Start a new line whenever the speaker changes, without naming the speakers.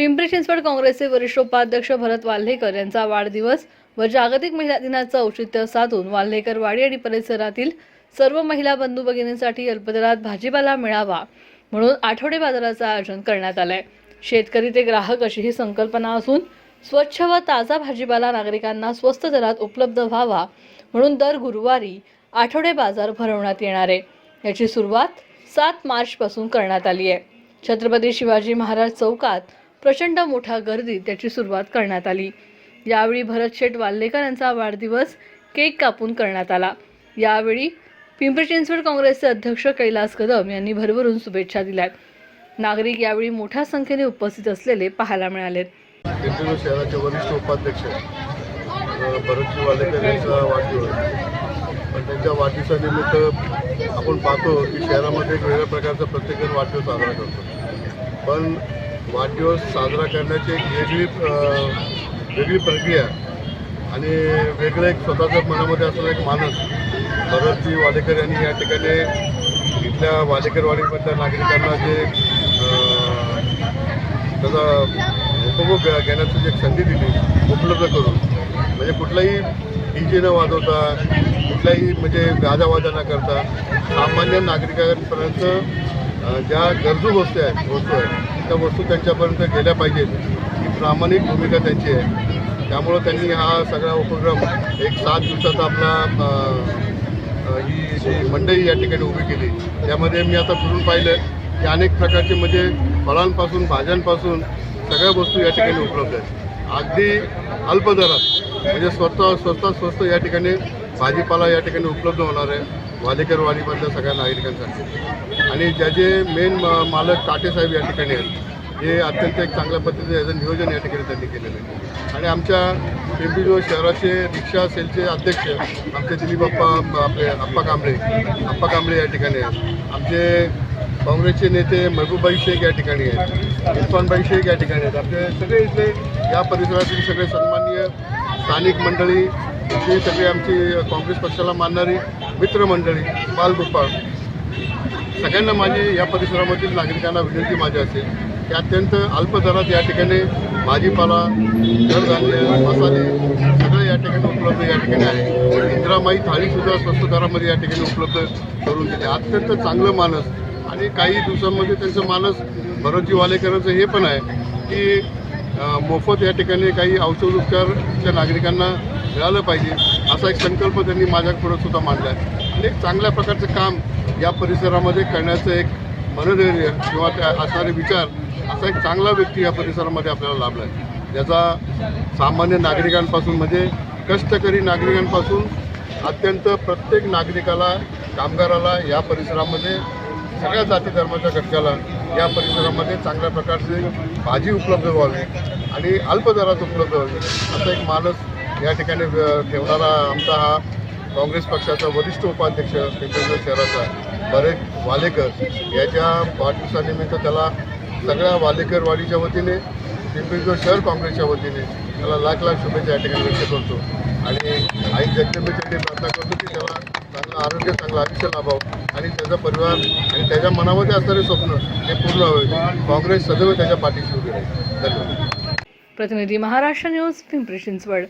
पिंपरी चिंचवड काँग्रेसचे वरिष्ठ उपाध्यक्ष भरत वाल्हेकर यांचा वाढदिवस व जागतिक महिला दिनाचं औचित्य साधून वाल्हेकर वाडी आणि परिसरातील सर्व महिला बंधू भगिनींसाठी अल्पदरात भाजीपाला मिळावा म्हणून आठवडे बाजाराचं आयोजन करण्यात आलंय. शेतकरी ते ग्राहक अशी ही संकल्पना असून स्वच्छ व ताजा भाजीपाला नागरिकांना स्वस्त दरात उपलब्ध व्हावा म्हणून दर गुरुवारी आठवडे बाजार भरवण्यात येणार आहे. याची सुरुवात सात मार्चपासून करण्यात आली आहे. छत्रपती शिवाजी महाराज चौकात प्रचंड मोठा गर्दीत त्याची सुरुवात करण्यात आली. यावेळी भरत शेठ वाल्लेकर यांचा वाढदिवस केक कापून करण्यात आला. यावेळी पिंपरी चिंचवड काँग्रेसचे अध्यक्ष कैलास कदम यांनी भरभरून शुभेच्छा दिल्या नागरिक यावेळी मोठ्या संख्येने उपस्थित असलेले पाहायला
मिळाले शहराचे वरिष्ठ उपाध्यक्ष भरतजी वालेकर यांचा वाढदिवस. पण त्यांच्या वाढदिवसानिमित्त आपण पाहतो की शहरामध्ये एक वेगळ्या प्रकारचा प्रत्येकजण वाढदिवस साजरा करतो. पण वाढदिवस साजरा करण्याची एक वेगळी वेगळी प्रक्रिया आणि वेगळं एक स्वतःच्या मनामध्ये असलेला एक माणूस भरतजी वालेकर यांनी या ठिकाणी इथल्या वालेकरवाडीमधल्या नागरिकांना जे त्याचा उपभोग घेण्याची जी एक संधी दिली उपलब्ध करून म्हणजे कुठलाही डी जे न वाजवता कुठलाही म्हणजे गाजावाजा न करता सामान्य नागरिकांपर्यंत ज्या गरजू वस्तू आहेत वस्तू आहेत त्या वस्तू त्यांच्यापर्यंत गेल्या पाहिजेत. ही प्रामाणिक भूमिका त्यांची आहे. त्यामुळं त्यांनी हा सगळा उपक्रम एक सात दिवसाचा आपला ही जी मंडई या ठिकाणी उभी केली त्यामध्ये मी आता फिरून पाहिलं की अनेक प्रकारचे म्हणजे फळांपासून भाज्यांपासून सगळ्या वस्तू या ठिकाणी उपलब्ध आहेत. अगदी अल्प दरात म्हणजे स्वतः स्वस्तात स्वस्त या ठिकाणी भाजीपाला या ठिकाणी उपलब्ध होणार आहे. वालेकरवाडीमधल्या सगळ्या नागरिकांसाठी. आणि ज्याचे मेन मालक काटेसाहेब या ठिकाणी आहेत हे अत्यंत एक चांगल्या पद्धतीने याचं नियोजन या ठिकाणी त्यांनी केलेलं आहे. आणि आमच्या पिंपरी चिंचवड शहराचे रिक्षा सेलचे अध्यक्ष आमचे दिलीप आपले अप्पा कांबळे अप्पा कांबळे या ठिकाणी आहेत. आमचे काँग्रेसचे नेते महबूबाई शेख या ठिकाणी आहेत इरफानबाई शेख या ठिकाणी आहेत. आपले सगळे इथले या परिसरातील सगळे सन्माननीय स्थानिक मंडळी जे सगळे आमची काँग्रेस पक्षाला मानणारी मित्रमंडळी बालगोपाळ सगळ्यांना माझी या परिसरामधील नागरिकांना विनंती माझी असेल की अत्यंत अल्प दरात या ठिकाणी भाजीपाला कडधान्य मसाले सगळं या ठिकाणी उपलब्ध या ठिकाणी आहे. इंद्रामाई थाळीसुद्धा स्वस्त दरामध्ये या ठिकाणी उपलब्ध करून दिली. अत्यंत चांगलं मानस आणि काही दिवसांमध्ये त्यांचं मानस भरतजी वालेकरांचं हे पण आहे की मोफत या ठिकाणी काही औषधोपचार नागरिकांना मिळालं पाहिजे. असा एक संकल्प त्यांनी माझ्यापुढं सुद्धा मांडला आहे आणि एक चांगल्या प्रकारचं काम या परिसरामध्ये करण्याचं एक मनधैर्य किंवा त्या असणारे विचार असा एक चांगला व्यक्ती या परिसरामध्ये आपल्याला लाभला आहे ज्याचा सामान्य नागरिकांपासून म्हणजे कष्टकरी नागरिकांपासून अत्यंत प्रत्येक नागरिकाला कामगाराला या परिसरामध्ये सगळ्या जाती धर्माच्या घटकाला या परिसरामध्ये चांगल्या प्रकारची भाजी उपलब्ध व्हावी आणि अल्प दरात उपलब्ध व्हावी असा एक माणूस या ठिकाणी ठेवणारा आमचा हा काँग्रेस पक्षाचा वरिष्ठ उपाध्यक्ष पिंपरी शहराचा भरत वालेकर याच्या वाढदिवसानिमित्त त्याला सगळ्या वालेकरवाडीच्या वतीने पिंपरी शहर काँग्रेसच्या वतीने त्याला लाख लाख शुभेच्छा या ठिकाणी व्यक्त करतो. आणि आई जगदंबेसाठी प्रार्थना करतो की त्याला चांगलं आरोग्य चांगलं आयुष्य लाभावं आणि त्याचा परिवार आणि त्याच्या मनामध्ये असणारे स्वप्न हे पूर्ण व्हावे काँग्रेस सदैव त्याच्या पाठीशी उभी राहील. धन्यवाद.
प्रतिनिधी महाराष्ट्र न्यूज पिंपरी चिंचवड.